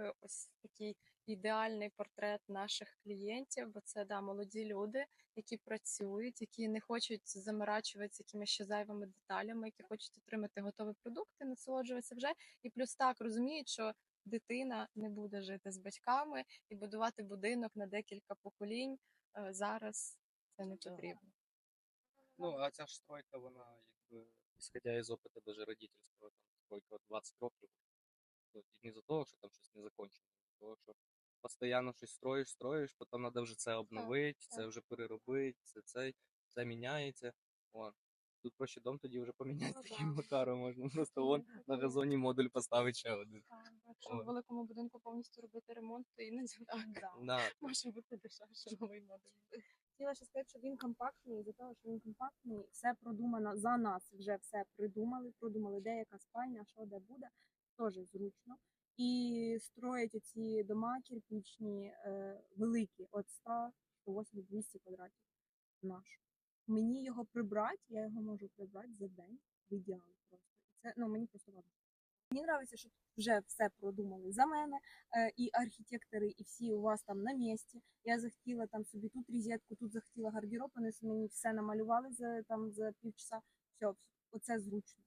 е, ось такий ідеальний портрет наших клієнтів, бо це да, молоді люди, які працюють, які не хочуть заморачуватися якимись ще зайвими деталями, які хочуть отримати готовий продукт і насолоджуватися вже. І плюс так розуміють, що дитина не буде жити з батьками і будувати будинок на декілька поколінь. е, Зараз це не потрібно. Ну, а ця ж стройка, вона якби, исходя із опиту даже родительського, там скільки, 20 років. Ну, не за того, що там щось не закончено, а за того, що постійно щось строїш, строїш, потім треба вже це обновити, це вже переробити, це це, це міняється. О. Тут проще дом тоді вже поміняти Ну, таким макаром можна. Просто вон на газоні модуль поставити ще один. Так, Якщо в великому будинку повністю робити ремонт, то іноді так Да. може бути дешевше новий модуль. Хотіла ще сказати, що він компактний, за того, що він компактний, все продумано за нас, вже все придумали, продумали, де яка спальня, що де буде, теж зручно. І строять оці дома кирпічні, е, великі, от 100, 180, 200 квадратів наш. Мені його прибрати, я його можу прибрати за день, в ідеалі просто. Це, ну, мені просто важко. Мені подобається, що тут вже все продумали за мене, е, і архітектори, і всі у вас там на місці. Я захотіла там собі тут розетку, тут захотіла гардероб, вони мені все намалювали за там за півчаса. Все, оце зручно.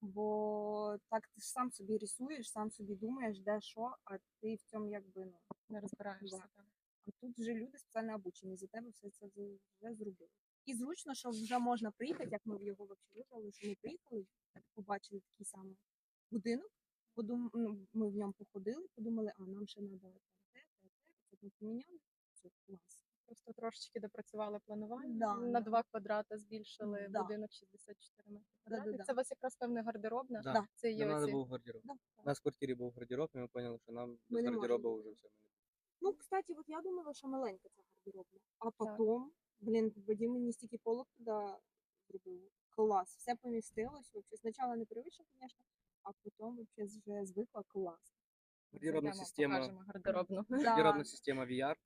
Бо так ти ж сам собі рисуєш, сам собі думаєш, де що, а ти в цьому якби ну. Не розбираєшся. Да. А тут вже люди спеціально обучені, за тебе все це вже зробили. І зручно, що вже можна приїхати, як ми в його вообще вибрали, що ми приїхали, побачили такий самий будинок. Подум... ну, ми в ньому походили, подумали, а нам ще треба те, те, те, це ми поміняли. Все, клас. Просто трошечки допрацювали планування. Да, на. 2 квадрати збільшили Да. будинок 64 метри Да, да, да. Це у вас якраз певне гардеробна. Да. Да. Це є оці. був гардероб. Да. У нас в квартирі був гардероб, і ми зрозуміли, що нам без гардероба вже все. Ну, кстати, от я думала, що маленька ця гардеробна. А потім, блін, Вадим мені стільки полок туди зробив. Клас. Все помістилось. Вообще. Спочатку не привично, звісно, а потім вообще вже звикла клас. Гардеробна система, гардеробну. гардеробна система VR.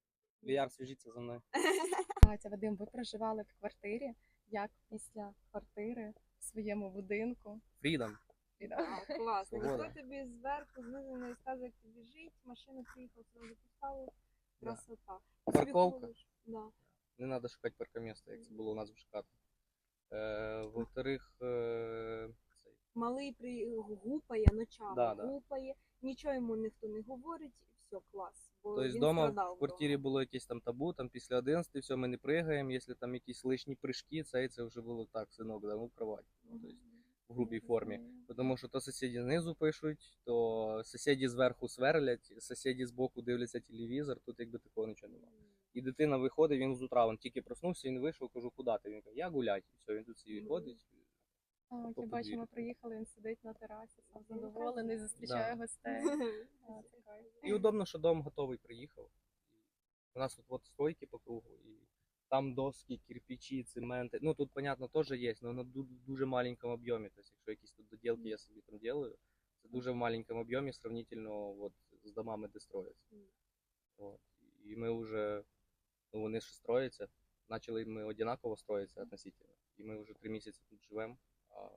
VR свяжіться за мною. Катя, Вадим, ви проживали в квартирі. Як після квартири в своєму будинку? Да, Да, класно. Свобода. Ніхто тобі зверху знизу не розказує, як тобі жити, машину приїхав, сразу поставив. Да. Красота. Ти собі Парковка. ходиш. Да. Не треба шукати паркомісце, як це було у нас в ЖК. Е, во-вторых, Малий при... гупає ночами, Да, да. гупає, нічого йому ніхто не говорить, і все, клас. Бо Тобто він вдома страдав в квартирі було якесь там табу, там після 11 все, ми не пригаємо, якщо там якісь лишні прыжки, це, це вже було так, синок, да, ну кровать. Ну, тобто, в грубій формі. Тому що то сусіди знизу пишуть, то сусіди зверху сверлять, сусіди збоку дивляться телевізор, тут якби такого нічого немає. І дитина виходить, він з утра, він тільки проснувся, він вийшов, кажу, куди ти? Він каже, я гулять. І все, він тут собі ходить. От я бачимо, подвір'ю. приїхали, він сидить на терасі, сам Він задоволений, зустрічає гостей. А, це кайф. І удобно, що дом готовий приїхав. У нас тут от стройки по кругу, і там доски, кирпичі, цементи. Ну тут, понятно, теж є, але на ду- дуже маленькому об'ємі. Тобто, якщо якісь тут доділки я собі там делаю, це дуже в маленькому об'ємі сравнительно от, з домами, де строяться. Мгм. От. І ми вже, ну вони ще строяться, почали ми однаково строїтися относительно. І ми вже три місяці тут живемо, а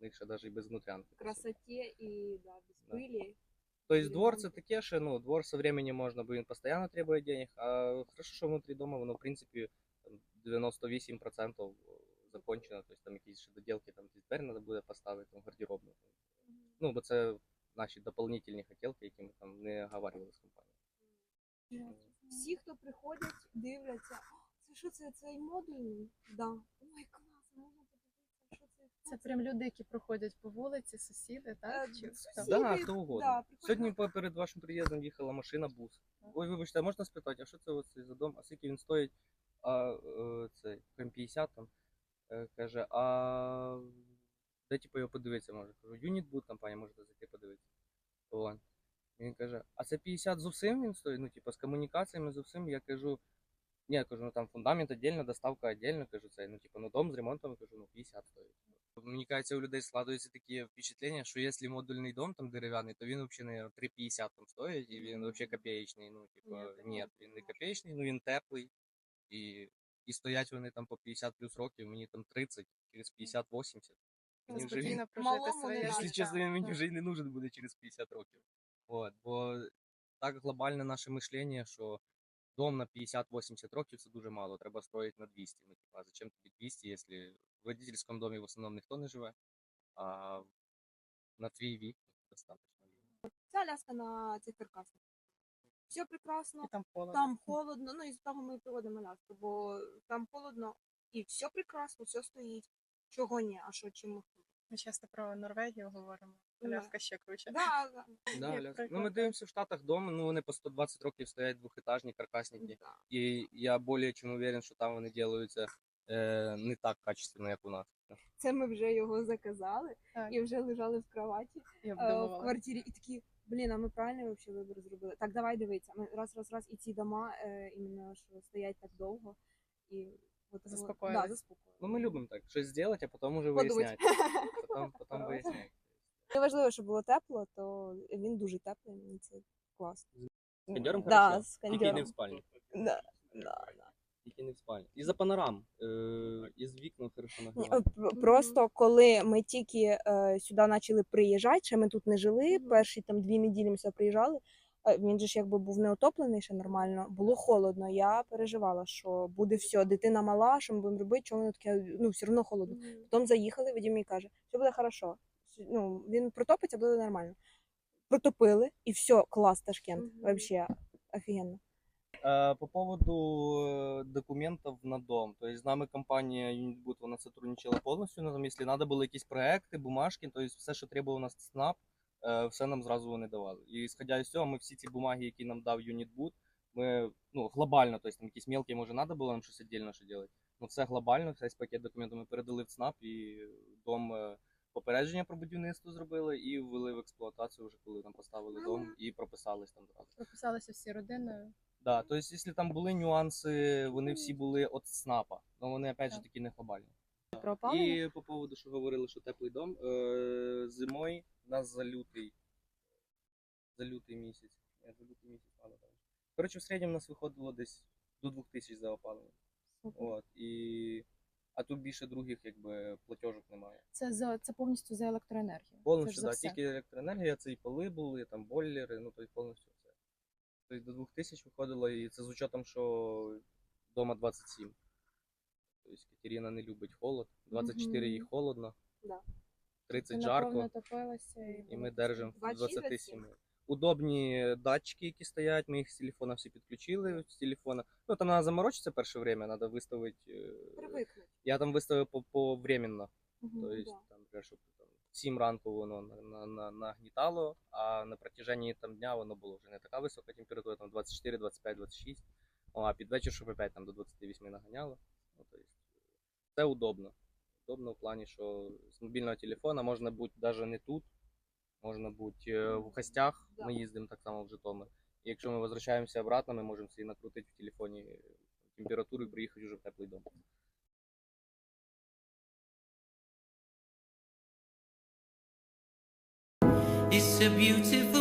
них навіть і без внутрянки. Красоті і да, без Да. пилі. Тобто двор це таке, що ну, двор со временем можна, бо він постійно требує денег, а хорошо, що внутрі дома воно, в принципі, 98% закончено, тобто там якісь ще доділки, там двері треба буде поставити, там гардеробну. Ну, бо це наші дополнительні хотілки, які ми там не оговарювали з компанією. Всі, хто приходять, дивляться, «О, це що це цей модульний? Да. Ой, клас, це. Прям люди, які проходять по вулиці, сусіди, так? Е, Чи хто? сусіди. Да, хто угодно. да, приходять Сьогодні по- перед вашим приїздом їхала машина, бус. Ой, вибачте, а можна спитати, а що це оце за дом? А скільки він стоїть? А е, це М50 там е, каже, а де типу його подивитися може? Кажу, юніт буде компанія, можете зайти подивитися. Вон. Він каже, а це 50 з усім він стоїть? Ну, типу, з комунікаціями з усім. Я кажу, ні, я кажу, ну там фундамент віддільно, доставка віддільно, кажу, це, ну, типу, ну дом з ремонтом, кажу, ну 50 стоїть. Мені кажется, у людей складується таке впечатлення, що якщо модульний дом там дерев'яний, то він взагалі, наверное, 3,50 там стоїть, і він взагалі копеечний. Ну, типу, Ні, він не копеечний, ну він теплий. І, і стоять вони там по 50 плюс років, мені там 30, через 50-80. Мені вже він, якщо чесно, він мені вже й не нужен буде через 50 років. От, бо так глобальне наше мишлення, що дом на 50-80 років це дуже мало. Треба строїти на 200. Ну, типа, а зачем тобі 200, якщо в водительському домі в основному ніхто не живе, а на твій вік достатньо. Ця ляска на цих каркасах. Все прекрасно, І там холодно. там холодно, ну і з того ми проводимо ляску, бо там холодно і все прекрасно, все стоїть. Чого ні, а що чим? Ми часто про Норвегію говоримо. Ляска ще круче. Да, да, Да, Як ну, ми дивимося в Штатах дом, ну вони по 120 років стоять двохетажні каркасники. да. І я більше чим уверен, що там вони делаються е, не так качественно, як у нас. Це ми вже його заказали Так, і вже лежали в кроваті е, в обдумувала. квартирі і такі, блін, а ми правильний вообще вибір зробили. Так, давай дивитися. Ми раз, раз, раз, і ці дома, е, іменно що стоять так довго. І от, от- Заспокоїлись. Да, заспокоїлись. Ну, ми любимо так, щось зробити, а потім уже Подумать. виясняти. Потім, потім виясняти. Не важливо, щоб було тепло, то він дуже теплий, мені це класно. З кондьором да, хорошо, з Тільки не кондьором. в спальні. Да, да, да. Тільки не в спальні. І за панорам. Е, і з вікна хорошо Ні, нагрівати. Просто коли ми тільки е, сюди почали приїжджати, ще ми тут не жили, перші там дві неділі ми сюди приїжджали. е, Він же ж якби був не отоплений ще нормально, було холодно. Я переживала, що буде все, дитина мала, що ми будемо робити, чого воно таке, ну все одно холодно. Потім заїхали, Вадим мені каже, все буде хорошо. Ну, він протопиться, буде нормально. Протопили, і все, клас, Ташкент. Мгм. Вообще офігенно. Э, По поводу э, документов на дом. То есть с нами компания Unitboot, вона сотрудничала повністю на дом. Якщо треба були якісь проекти, бумажки, то есть все, що требував нас СНАП, все нам зразу вони давали. І сходя із цього, ми всі ці бумаги, які нам дав Unitboot, ми ну, глобально, то есть там якісь мелкі, може, треба було нам щось віддільно що робити. Ну, все глобально, весь пакет документів ми передали в ЦНАП і дом попередження про будівництво зробили і ввели в експлуатацію вже коли нам поставили дом і прописались там зразу. Прописалися всі родиною. Да, то есть, якщо там були нюанси, вони всі були від СНАПа, але вони опять же Так. таки не глобальні. Про. І по поводу, що говорили, що теплий дом, е, зимою у нас за лютий, за лютий місяць. Ні, за лютий місяць, ладно, там. Коротше, в середньому у нас виходило десь до 2000 за опалення. Супер. От, і... А тут більше других якби, платежок немає. Це за це повністю за електроенергію. це ж Повністю, за да, все. тільки електроенергія, це і поли були, там бойлери, ну тобто повністю. Тобто до 2000 виходило, і це з учетом, що вдома 27. Тобто Катерина не любить холод. 24 їй холодно, Да. 30 Ти жарко, топилася і, ми держимо в 26, 27. Удобні датчики, які стоять, ми їх з телефона всі підключили. З телефона. Ну там треба заморочитися перше время, треба виставити. е, Привикнуть. Я там виставив по, по временно. Мгм. То есть, да. там, щоб 7 ранку воно на, на, на, нагнітало, а на протяженні там, дня воно було вже не така висока температура, там 24, 25, 26. А під вечір, щоб опять там до 28 наганяло. Ну, то есть, це удобно. Удобно в плані, що з мобільного телефона можна бути навіть не тут, можна бути е, в гостях. Ми їздимо так само в Житомир. І якщо ми возвращаємося обратно, ми можемо собі накрутити в телефоні температуру і приїхати вже в теплий дом. A beautiful